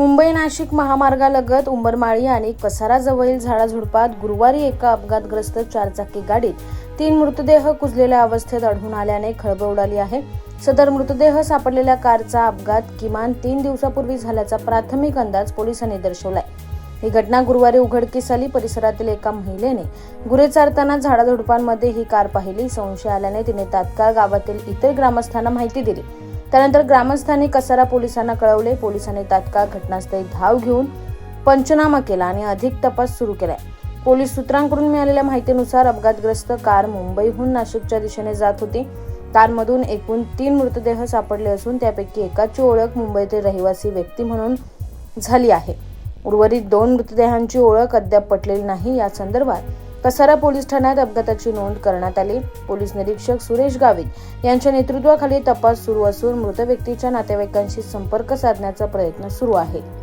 मुंबई नाशिक महामार्गालगत उंबरमाळी आणि कसाराजवळील झाडाझुडपात गुरुवारी एका अपघातग्रस्त चारचाकी गाडीत तीन मृतदेह कुजलेल्या अवस्थेत आढळून आल्याने खळबळ उडाली आहे. सदर मृतदेह सापडलेल्या कारचा अपघात किमान तीन दिवसापूर्वी झाल्याचा प्राथमिक अंदाज पोलिसांनी दर्शवलाय. ही घटना गुरुवारी उघडकीस आली. परिसरातील एका महिलेने गुरे चारताना झाडाझुडपांमध्ये ही कार पाहिली. संशय आल्याने तिने तात्काळ गावातील इतर ग्रामस्थांना माहिती दिली. त्यानंतर ग्रामस्थांनी कसारा पोलिसांना कळवले. पोलिसांनी तात्काळ घटनास्थळी धाव घेऊन पंचनामा केला आणि अधिक तपास सुरू केलाय. पोलीस सूत्रांकडून मिळालेल्या माहितीनुसार अपघातग्रस्त कार मुंबईहून नाशिकच्या दिशेने जात होती. कारमधून एकूण तीन मृतदेह सापडले असून त्यापैकी एकाची ओळख मुंबईतील रहिवासी व्यक्ती म्हणून झाली आहे. उर्वरित दोन मृतदेहांची ओळख अद्याप पटलेली नाही. या संदर्भात कसारा पोलीस ठाण्यात अपघाताची नोंद करण्यात आली. पोलीस निरीक्षक सुरेश गावित यांच्या नेतृत्वाखाली तपास सुरू असून मृत व्यक्तीच्या नातेवाईकांशी संपर्क साधण्याचा प्रयत्न सुरू आहे.